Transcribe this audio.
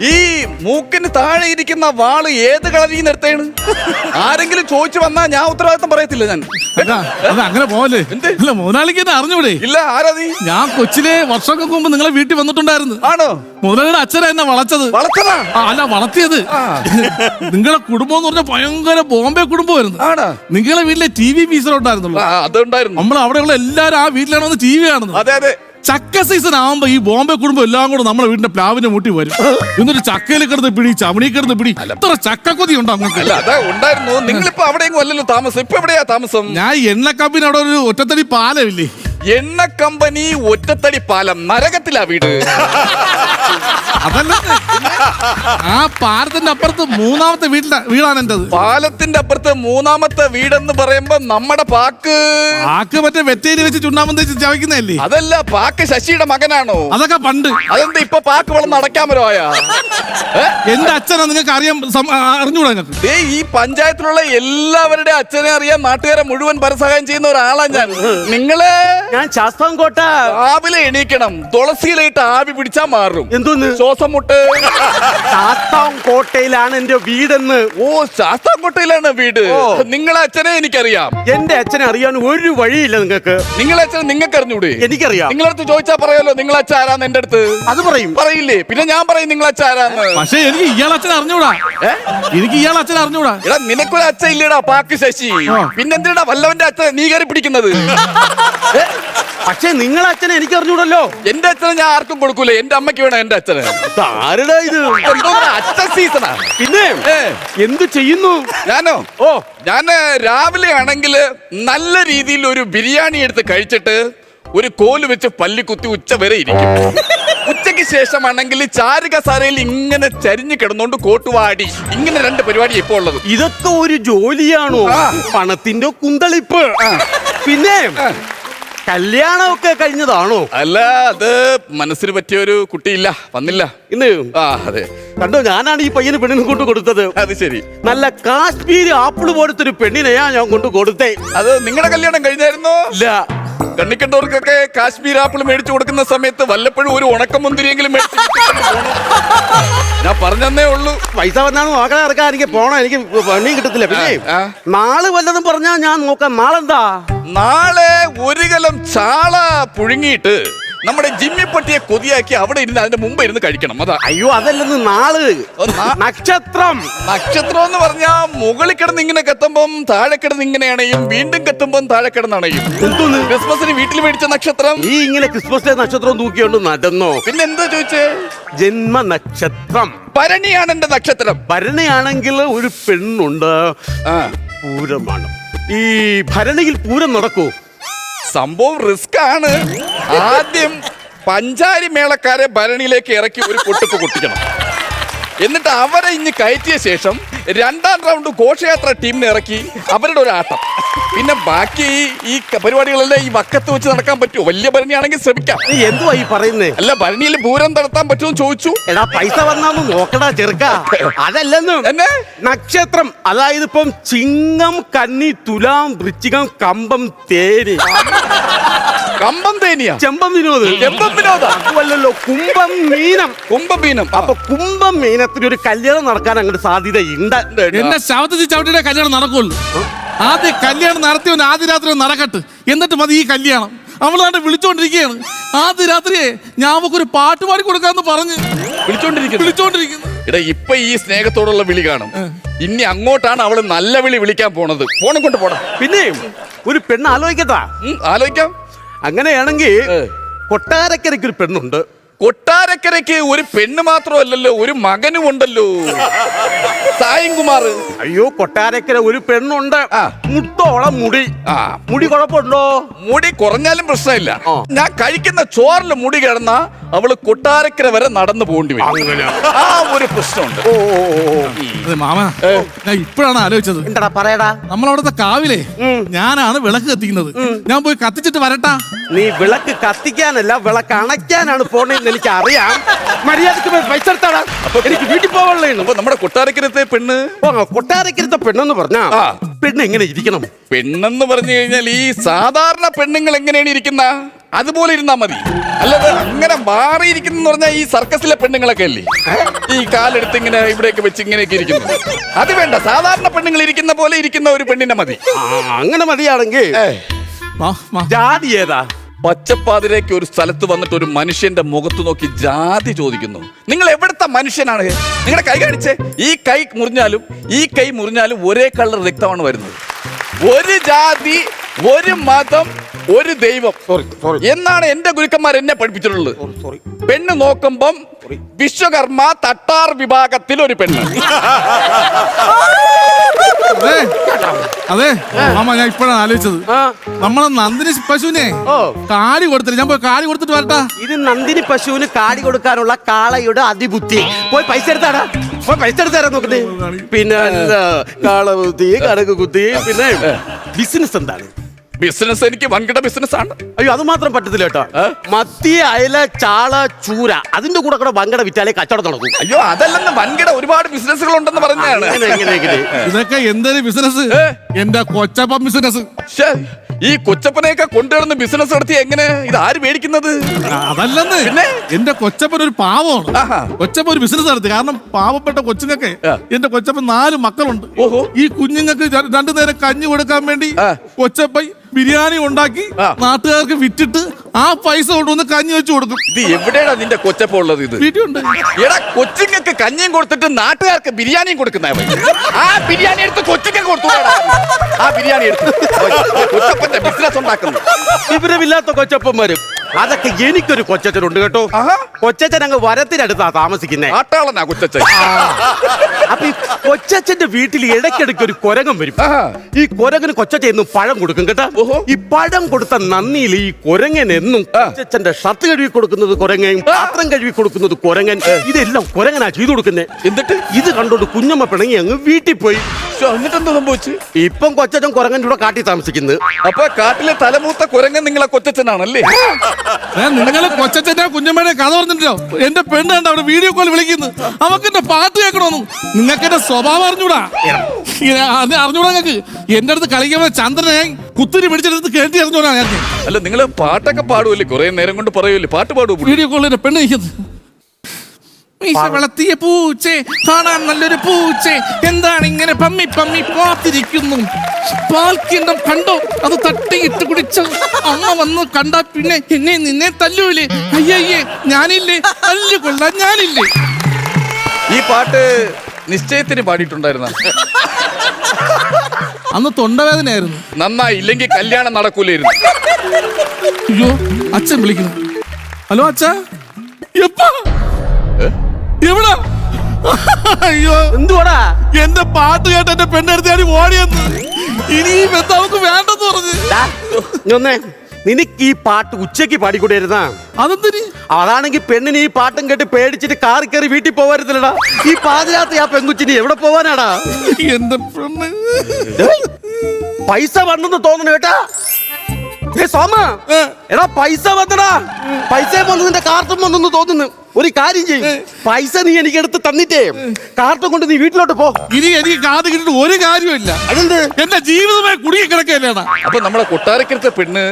ഈ മൂക്കിന് താഴെ ഇരിക്കുന്ന വാൾ ഏത് കളരിൽ നിന്ന് എടുത്തേണ് ആരെങ്കിലും ചോദിച്ചു വന്നാ ഞാൻ ഉത്തരവാദിത്തം പറയത്തില്ല ഞാൻ. അത് അങ്ങനെ പോലെ എന്ത്? അല്ല മുതലാളിക്ക് എന്നെ അറിഞ്ഞൂടെ? ഇല്ല ആരാ നീ ഞാൻ കൊച്ചിലെ വർഷങ്ങൾക്ക് മുമ്പ് നിങ്ങളെ വീട്ടിൽ വന്നിട്ടുണ്ടായിരുന്നു. ആണോ? മുതലാളിയുടെ അച്ഛനാ എന്നെ വളച്ചത്. വളർത്തതാ ആ, അല്ല വളർത്തിയത്. നിങ്ങളെ കുടുംബം എന്ന് പറഞ്ഞാൽ ഭയങ്കര ബോംബെ കുടുംബമായിരുന്നു. ആണോ? നിങ്ങളെ വീട്ടിലെ ടി വി പീസറുണ്ടായിരുന്നുള്ളൂ ആ അതുണ്ടായിരുന്നു. നമ്മൾ അവിടെയുള്ള എല്ലാരും ആ വീട്ടിലാണ് വന്ന് ടി വി കാണുന്നത്. അതെ അതെ. ചക്ക സീസൺ ആവുമ്പോ ഈ ബോംബെ കുടുംബം എല്ലാം കൂടെ നമ്മുടെ വീടിന്റെ പ്ലാവിന്റെ മുട്ടി വരും. എന്നിട്ട് ചക്കയിൽ കിടന്ന് പിടി ചവണി കിടന്ന് പിടി. എത്ര ചക്കക്കൊതി ഉണ്ടോ അങ്ങോട്ട് അല്ല അതാ ഉണ്ടായിരുന്നു. നിങ്ങളിപ്പോ അവിടെയെങ്കിലും അല്ലല്ലോ താമസം. ഇപ്പൊ എവിടെയാ താമസം? ഞാൻ എണ്ണ കമ്പനി അവിടെ ഒരു ഒറ്റത്തടി പാലമില്ലേ? എണ്ണ കമ്പനി ഒറ്റത്തടി പാലം നരകത്തിലാ വീട്. അതല്ല ആ പാലത്തിന്റെ അപ്പുറത്ത് മൂന്നാമത്തെ വീട്ടിലെ വീടാണ് എന്റെ പാലത്തിന്റെ അപ്പുറത്ത് മൂന്നാമത്തെ വീടെന്ന് പറയുമ്പോ നമ്മുടെ പാക്ക്. പാക്ക് മറ്റേ വെറ്റേരി വെച്ച് ചുണ്ണാമ്പം തേച്ച് ചവയ്ക്കുന്നതല്ലേ? അതല്ല പാക്ക് ശശിയുടെ മകനാണോ? അതൊക്കെ പണ്ട്. അതെന്താ ഇപ്പൊ പാക്ക് വളർന്ന് അടയ്ക്കാൻ വരുവായാ? എന്റെ അച്ഛനാ നിങ്ങൾക്ക് അറിയാൻ അറിഞ്ഞുകൂടാ അറിഞ്ഞൂടാ നിങ്ങൾക്ക് ഈ പഞ്ചായത്തിലുള്ള എല്ലാവരുടെ അച്ഛനെ അറിയാൻ നാട്ടുകാരെ മുഴുവൻ പരസഹായം ചെയ്യുന്ന ഒരാളാ ഞാൻ. നിങ്ങൾ ഞാൻ ശാസ്താംകോട്ട രാവിലെ എണീക്കണം. തുളസിയിലായിട്ട് ആവി പിടിച്ചാ മാറും. എന്തോന്ന്? ശ്വാസം മുട്ട്. ശാസ്താംകോട്ടയിലാണ് എന്റെ വീടെന്ന്. ഓ ശാസ്താംകോട്ടയിലാണ് വീട്. ഓ. നിങ്ങളെ അച്ഛനെ എനിക്കറിയാം. എന്റെ അച്ഛനെ അറിയാൻ ഒരു വഴിയില്ല നിങ്ങൾക്ക്. നിങ്ങളെ അച്ഛനെ നിങ്ങൾക്ക് അറിഞ്ഞൂടെ? എനിക്കറിയാം. നിങ്ങളടുത്ത് ചോദിച്ചാ പറയാലോ നിങ്ങളെ അച്ഛൻ ആരാന്ന് എന്റെ അടുത്ത്? അത് പറയും. പറയില്ലേ? പിന്നെ ഞാൻ പറയും നിങ്ങളെ അച്ഛൻ ആരാന്ന്? പക്ഷേ എനിക്ക് ഇയാൾ അച്ഛൻ അറിഞ്ഞൂടാ. എനിക്ക് ഇയാൾ അച്ഛൻ അറിഞ്ഞൂടാ. എടാ നിനക്കൊരു അച്ഛൻ ഇല്ലടാ പാക്ക് ശശി. പിന്നെന്തിനാ വല്ലവന്റെ അച്ഛൻ നീ കയറി പിടിക്കുന്നത്? ഏ? പക്ഷെ നിങ്ങളെ അച്ഛനെ എനിക്ക് അറിഞ്ഞൂടല്ലോ എന്റെ അച്ഛനെ ഞാൻ ആർക്കും കൊടുക്കൂല. എന്റെ അമ്മയ്ക്ക് വേണം എന്റെ അച്ഛനെ. ആരുടെ ഇത്? അച്ഛൻ സീസണാ പിന്നെ എന്ത് ചെയ്യുന്നു? ഞാനോ? ഓ. ഞാൻ രാവിലെ ആണെങ്കിൽ നല്ല രീതിയിൽ ഒരു ബിരിയാണി എടുത്ത് കഴിച്ചിട്ട് ഒരു കോൽ വെച്ച് പല്ലി കുത്തി ഉച്ച വരെ ഇരിക്കും. ഉച്ചയ്ക്ക് ശേഷമാണെങ്കിൽ ചാരുകസാരയിൽ ഇങ്ങനെ ചരിഞ്ഞു കിടന്നോണ്ട് കോട്ടുവാടി. ഇങ്ങനെ രണ്ട് പരിപാടി ഇപ്പൊ ഉള്ളത്. ഇതൊക്കെ ഒരു ജോലിയാണോ. പണത്തിന്റെ കുന്തളിപ്പ്. പിന്നെ കല്യാണമൊക്കെ കഴിഞ്ഞതാണോ? അല്ല അത് മനസ്സിന് പറ്റിയ ഒരു കുട്ടിയില്ല വന്നില്ല. ഇന്ന്? ആ അതെ. കണ്ടോ ഞാനാണ് ഈ പയ്യന് പെണ്ണിനെ കൊണ്ട് കൊടുത്തത്. അത് ശരി. നല്ല കാശ്മീരി ആപ്പിൾ പോലത്തെ ഒരു പെണ്ണിനെയാ ഞാൻ കൊണ്ട് കൊടുത്തേ. അത് നിങ്ങളുടെ കല്യാണം കഴിഞ്ഞായിരുന്നോ? ഇല്ല. കണ്ണിക്കണ്ടവർക്കൊക്കെ കാശ്മീർ ആപ്പിൾ മേടിച്ചു കൊടുക്കുന്ന സമയത്ത് വല്ലപ്പോഴും ഒരു ഉണക്കമുന്തിരിയെങ്കിലും മുന്തിരിയെങ്കിലും മേടിച്ചു. ഞാൻ പറഞ്ഞേ ഉള്ളൂ. പൈസ വന്നാണ് നോക്കാൻ ഇറക്കാൻ എനിക്ക് പോണം. എനിക്ക് പണി കിട്ടത്തില്ല. പിന്നെ നാൾ വല്ലതും പറഞ്ഞാ ഞാൻ നോക്കാം. നാളെന്താ? നാളെ ഒരു കലം ചാള പുഴുങ്ങിയിട്ട് നമ്മുടെ ജിമ്മിപ്പട്ടിയെ കൊതിയാക്കി അവിടെ ഇരുന്ന് അതിന്റെ മുമ്പ് ഇരുന്ന് കഴിക്കണം. അതാ. അയ്യോ അതല്ലെന്ന് നാൾ. നക്ഷത്രം. നക്ഷത്രം എന്ന് പറഞ്ഞാ മുകളിൽ കിടന്ന് ഇങ്ങനെ കത്തുമ്പം താഴെ കിടന്ന് ഇങ്ങനെ അണയും വീണ്ടും കത്തുമ്പം താഴെ കിടന്നണയും ക്രിസ്മസിന് വീട്ടിൽ മേടിച്ച നക്ഷത്രം. ഈ ഇങ്ങനെ ക്രിസ്മസ് ഡേ നക്ഷത്രം തൂക്കിയോണ്ട് നടന്നോ? പിന്നെ എന്താ ചോദിച്ചേ? ജന്മ നക്ഷത്രം ഭരണിയാണ് എന്റെ നക്ഷത്രം. ഭരണിയാണെങ്കിൽ ഒരു പെണ്ണുണ്ട്. പൂരമാണ്. ഈ ഭരണിയിൽ പൂരം നടക്കൂ? സംഭവം റിസ്ക് ആണ് ആദ്യം പഞ്ചാരി മേളക്കാരെ ഭരണിയിലേക്ക് ഇറക്കി ഒരു പൊട്ടിപ്പ് കൊട്ടിക്കണം എന്നിട്ട് അവരെ ഇഞ്ഞ് കയറ്റിയ ശേഷം രണ്ടാം റൗണ്ട് ഘോഷയാത്ര ടീമിനെ ഇറക്കി അവരുടെ ഒരു ആട്ടം. പിന്നെ ബാക്കി ഈ പരിപാടികളല്ലേ ഈ വക്കത്ത് വെച്ച് നടക്കാൻ പറ്റുമോ? വലിയ ഭരണിയാണെങ്കിൽ ശ്രമിക്കാം. നീ എന്തുവാ ഈ പറയുന്നേ? അല്ല ഭരണിയിൽ പൂരം നടത്താൻ പറ്റുമെന്ന് ചോദിച്ചു. എടാ പൈസ വന്നാന്ന് നോക്കടാ ചെറുക്ക. അതല്ലെന്നും. എന്നെ? നക്ഷത്രം അതായത് ഇപ്പം ചിങ്ങം കന്നി തുലാം വൃശ്ചികം കമ്പം തേര് കമ്പം തേനിയ? ചെമ്പം വിനോദ്. ചെമ്പം വിനോദ? അതുമല്ലല്ലോ കുംഭം മീനം. കുംഭം മീനം. അപ്പൊ കുംഭം മീനത്തിന് ഒരു കല്യാണം നടക്കാൻ അങ്ങോട്ട് സാധ്യതയുണ്ട്. എന്നെ ശവത്തിൽ ചവിട്ടിയുടെ കല്യാണം നടക്കുള്ളൂ. ആദ്യം കല്യാണം നടത്തിയവൻ ആദ്യ രാത്രി നടക്കട്ട്. എന്നിട്ട് മതി ഈ കല്യാണം. അവളാണ്ട് വിളിച്ചോണ്ടിരിക്കുകയാണ്. ആദ്യ രാത്രിയെ ഞാൻ അവക്കൊരു പാട്ട് പാടി കൊടുക്കാന്ന് പറഞ്ഞ് വിളിച്ചോണ്ടിരിക്കുന്നു. വിളിച്ചോണ്ടിരിക്കുന്നു. എടാ ഇപ്പൊ ഈ സ്നേഹത്തോടുള്ള വിളി കാണും. ഇനി അങ്ങോട്ടാണ് അവൾ നല്ല വിളി വിളിക്കാൻ പോണത്. ഫോണും കൊണ്ട് പോടാ. പിന്നെ ഒരു പെണ്ണ് ആലോചിക്കട്ടാ. ആലോചിക്കാം. അങ്ങനെയാണെങ്കിൽ. കൊട്ടാരക്കരയ്ക്ക് ഒരു പെണ്ണുണ്ട്. കൊട്ടാരക്കരയ്ക്ക് ഒരു പെണ്ണ് മാത്രമല്ലല്ലോ ഒരു മകനും ഉണ്ടല്ലോ. സായം കുമാർ. അയ്യോ കൊട്ടാരക്കര ഒരു പെണ്ണുണ്ട്. മുട്ടോളം മുടി. ആ. മുടി കുഴപ്പമുണ്ടോ? മുടി കുറഞ്ഞാലും പ്രശ്നമില്ല. ഞാൻ കഴിക്കുന്ന ചോറിൽ മുടി കിടന്ന അവൾ കൊട്ടാരക്കര വരെ നടന്നു പോകേണ്ടി വരും. ആ ഒരു പ്രശ്നമുണ്ട്. ഓ ഓ, ഓ, ഓ. അതെ മാമ ഞാൻ ഇപ്പോഴാണ് ആലോചിച്ചത്. എന്താടാ പറയടാ? നമ്മളവിടുത്തെ കാവിലെ ഞാനാണ് വിളക്ക് കത്തിക്കുന്നത്. ഞാൻ പോയി കത്തിച്ചിട്ട് വരട്ടാ. നീ വിളക്ക് കത്തിക്കാനല്ല വിളക്ക് അണയ്ക്കാനാണ് പോണെന്ന് എനിക്ക് അറിയാം മര്യാദയ്ക്ക് പൈസ എടുത്താടാ എനിക്ക് വീട്ടിൽ പോവാനുള്ളേ അപ്പൊ നമ്മുടെ കൊട്ടാരക്കരത്തെ പെണ്ണ്? കൊട്ടാരക്കരത്തെ പെണ്ണെന്ന് പറഞ്ഞാ ആ. പെണ്ണ് എങ്ങനെ ഇരിക്കണം? പെണ്ണെന്ന് പറഞ്ഞു കഴിഞ്ഞാൽ ഈ സാധാരണ പെണ്ണുങ്ങൾ എങ്ങനെയാണ് ഇരിക്കുന്ന? അതുപോലെ ഇരുന്നാ മതി. അല്ലാതെ അങ്ങനെ മാറിയിരിക്കുന്ന പറഞ്ഞാൽ ഈ സർക്കസിലെ പെണ്ണുങ്ങളൊക്കെ അല്ലേ? ഈ കാലെടുത്ത് ഇങ്ങനെ ഇവിടെയൊക്കെ വെച്ച് ഇങ്ങനെയൊക്കെ ഇരിക്കുന്നു. അത് വേണ്ട. സാധാരണ പെണ്ണുങ്ങൾ ഇരിക്കുന്ന പോലെ ഇരിക്കുന്ന ഒരു പെണ്ണിനെ മതി. ആ, അങ്ങനെ മതിയാണെങ്കിൽ ഏ. ജാതി ഏതാ? പച്ചപ്പാതിരേക്ക് ഒരു സ്ഥലത്ത് വന്നിട്ട് ഒരു മനുഷ്യന്റെ മുഖത്ത് നോക്കി ജാതി ചോദിക്കുന്നു. നിങ്ങൾ എവിടുത്തെ മനുഷ്യനാണ്? നിങ്ങളുടെ കൈ കാണിച്ചേ. ഈ കൈ മുറിഞ്ഞാലും ഈ കൈ മുറിഞ്ഞാലും ഒരേ കളർ രക്തമാണ് വരുന്നത്. ഒരു ജാതി ഒരു മതം ഒരു ദൈവം. എന്നാണ് എന്റെ ഗുരുക്കന്മാർ എന്നെ പഠിപ്പിച്ചിട്ടുള്ളത്. സോറി പെണ്ണ് നോക്കുമ്പം വിശ്വകർമ്മ തട്ടാർ വിഭാഗത്തിൽ ഒരു പെണ്ണ് അതെ. അതെ. മാമ ഞാൻ ഇപ്പോഴാണ് ആലോചിച്ചത്. നമ്മളെ നന്ദിനി പശുവിനെ. കാടി കൊടുത്തില്ല. ഞാൻ പോയി കാടി കൊടുത്തിട്ട് വരട്ടാ. ഇത് നന്ദിനി പശുവിന് കാടി കൊടുക്കാനുള്ള കാളയുടെ അതിബുദ്ധി. പോയി പൈസ എടുത്താടാ. പോയി പൈസ എടുത്താരാ നോക്കട്ടെ. പിന്നെ കാളബുദ്ധി കാള കുത്തി കടക് കുത്തി പിന്നെ ബിസിനസ് എന്താണ്? ബിസിനസ് എനിക്ക് വൻകിട ബിസിനസ് ആണ് അയ്യോ അത് മാത്രം പറ്റത്തില്ല കേട്ടോ മത്തി അയല ചാള ചൂര അതിന്റെ കൂടെ കൂടെ വൻകിട വിറ്റാലേ കച്ചവടം നടക്കും അയ്യോ അതല്ലെന്ന് വൻകിട ഒരുപാട് ബിസിനസ്സുകൾ ഉണ്ടെന്ന് പറഞ്ഞാണ്. ഇതൊക്കെ എന്തൊരു ബിസിനസ്? എന്റെ കൊച്ചപ്പ ബിസിനസ് ഈ കൊച്ചപ്പനെയൊക്കെ കൊണ്ടുവരുന്ന ബിസിനസ് നടത്തി എങ്ങനെ ഇത് ആര് മേടിക്കുന്നത് അതല്ലെന്ന് പിന്നെ? എന്റെ കൊച്ചപ്പൻ ഒരു പാവമാണ്. കൊച്ചപ്പൻ ഒരു ബിസിനസ് നടത്തി കാരണം പാവപ്പെട്ട കൊച്ചുങ്ങൾക്ക്. എന്റെ കൊച്ചപ്പൻ നാല് മക്കളുണ്ട് ഓഹോ. ഈ കുഞ്ഞുങ്ങൾക്ക് രണ്ടു നേരം കഞ്ഞി കൊടുക്കാൻ വേണ്ടി. കൊച്ചപ്പൻ ബിരിയാണി ഉണ്ടാക്കി ആ. നാട്ടുകാർക്ക് വിറ്റിട്ട് ആ പൈസ കൊണ്ടുവന്ന് കഞ്ഞി വെച്ച് കൊടുക്കും. ഇത് എവിടെയാണ് നിന്റെ കൊച്ചപ്പ ഉള്ളത് ഇത്? വീട്ടിലുണ്ട്. എടാ കൊച്ചുങ്ങൾക്ക് കഞ്ഞിയും കൊടുത്തിട്ട് നാട്ടുകാർക്ക് ബിരിയാണിയും കൊടുക്കുന്ന ആ ബിരിയാണി എടുത്ത് കൊച്ചുങ്ങൾക്ക് കൊടുത്തു ആ ബിരിയാണി എടുത്ത്. കൊച്ചപ്പന്റെ ബിസിനസ് ഉണ്ടാക്കുന്നു. വിവരമില്ലാത്ത കൊച്ചപ്പന്മാരും. അതൊക്കെ എനിക്കൊരു കൊച്ചച്ഛനുണ്ട് കേട്ടോ. കൊച്ചച്ചൻ കൊച്ചച്ഛൻ അങ്ങ് വരത്തിനടുത്താ താമസിക്കുന്നേ. ആട്ടാളനാ കൊച്ചച്ഛൻ. അപ്പൊ ഈ കൊച്ചച്ഛന്റെ വീട്ടിൽ ഇടയ്ക്കിടയ്ക്ക് ഒരു കൊരകം വരും. ഈ കൊരങ്ങന് കൊച്ചച്ഛൻ എന്നും പഴം കൊടുക്കും കേട്ടോ. ഈ പഴം കൊടുത്ത നന്ദിയിൽ ഈ കൊരങ്ങൻ എന്നും കൊച്ചച്ഛന്റെ ഷർട്ട് കഴുകി കൊടുക്കുന്നത് കൊരങ്ങൻ പാത്രം കഴുകി കൊടുക്കുന്നത് കൊരങ്ങൻ. ഇതെല്ലാം കൊരങ്ങനാ ചെയ്തു കൊടുക്കുന്നേ. എന്നിട്ട് ഇത് കണ്ടോണ്ട് കുഞ്ഞമ്മ പിണങ്ങി അങ്ങ് വീട്ടിൽ പോയി. സംഭവിച്ചു? ഇപ്പം കൊച്ചച്ഛൻ കുരങ്ങൻ കൂടെ കാട്ടി താമസിക്കുന്നത് അപ്പൊ കാട്ടിലെ തലമൂത്ത കുരങ്ങൻ നിങ്ങളെ കൊച്ചച്ഛനാണല്ലേ? നിങ്ങളെ കൊച്ചച്ഛന്റെ കുഞ്ഞമ്മയുടെ കഥ പറഞ്ഞിട്ടോ എന്റെ പെണ്ണ് കണ്ട അവിടെ വീഡിയോ കോൾ വിളിക്കുന്നു. അവക്ക് എന്റെ പാട്ട് കേൾക്കണമെന്നും. നിങ്ങൾക്ക് എന്റെ സ്വഭാവം അറിഞ്ഞൂടാ? അത് അറിഞ്ഞൂടാ നിങ്ങൾക്ക്? എന്റെ അടുത്ത് കളിക്കുമ്പോ ചന്ദ്രനെ ഞാൻ കുത്തിരി പിടിച്ചെടുത്ത് കേട്ടി അറിഞ്ഞൂടാ അല്ല നിങ്ങൾ പാട്ടൊക്കെ പാടുമല്ലേ കുറെ നേരം കൊണ്ട് പറയുമല്ലേ പാട്ട് പാടുമോ വീഡിയോ കോളിൽ എന്റെ പെണ്ണ് നിൽക്കുന്നത് മീശ വളർത്തിയ പൂച്ചെ കാണാൻ നല്ലൊരു പൂച്ചെ. എന്താണ് ഇങ്ങനെ പമ്മി പമ്മി പാത്തിരിക്കുന്നു? പാൽക്കിണ്ടം കണ്ടോ? അത് തട്ടിയിട്ട് കുടിച്ച. അമ്മ വന്ന് കണ്ടാ പിന്നെ എന്നെ നിന്നെ തല്ലൂലേ. അയ്യയ്യേ ഞാനില്ലേ? തല്ലു കൊള്ളാൻ ഞാനില്ലേ? ഈ പാട്ട് നിശ്ചയത്തിന് പാടിയിട്ടുണ്ടായിരുന്ന? അന്ന് തൊണ്ടവേദനയായിരുന്നു. നന്നായി ഇല്ലെങ്കിൽ കല്യാണം നടക്കൂലായിരുന്നു. അയ്യോ അച്ഛൻ വിളിക്കുന്നു. ഹലോ അച്ഛാ. എവിടാ? അയ്യോ. എന്തുവാടാ? എന്റെ പാട്ട് കേട്ട് എന്റെ പെണ്ണെടുത്ത് ഓടിയെന്ന്. ഇനി ഈ ബന്ധം അവക്ക് വേണ്ടെന്ന് പറഞ്ഞു. നിനക്ക് ഈ പാട്ട് ഉച്ചയ്ക്ക് പാടിക്കൊണ്ടിരുന്നാ അതെന്തിന്? അതാണെങ്കിൽ പെണ്ണിന് ഈ പാട്ടും കേട്ട് പേടിച്ചിട്ട് കാറി കയറി വീട്ടിൽ പോവായിരുന്നില്ലടാ. ഈ പാതിരാത്രി ആ പെങ്കുച്ചിന് എവിടെ പോവാനാടാ? എന്റെ പെണ്ണ്. പൈസ വന്നെന്ന് തോന്നുന്നു കേട്ടാ. സോമ. എടാ പൈസ വന്നടാ. പൈസ വന്നതിന്റെ കാർട്ടും വന്നെന്ന് തോന്നുന്നു. ഒരു കാര്യം ചെയ്യും. പൈസ നീ എനിക്ക് എടുത്ത് തന്നിട്ടേ കാർട്ടും കൊണ്ട് നീ വീട്ടിലോട്ട് പോ. ഇനി എനിക്ക് കാത് കിട്ടിട്ട് ഒരു കാര്യമില്ല അതെന്ത്? എന്റെ ജീവിതമായി കുടുങ്ങി കിടക്കല്ലേടാ അപ്പൊ നമ്മളെ കൊട്ടാരക്കരത്തെ പെണ്ണ്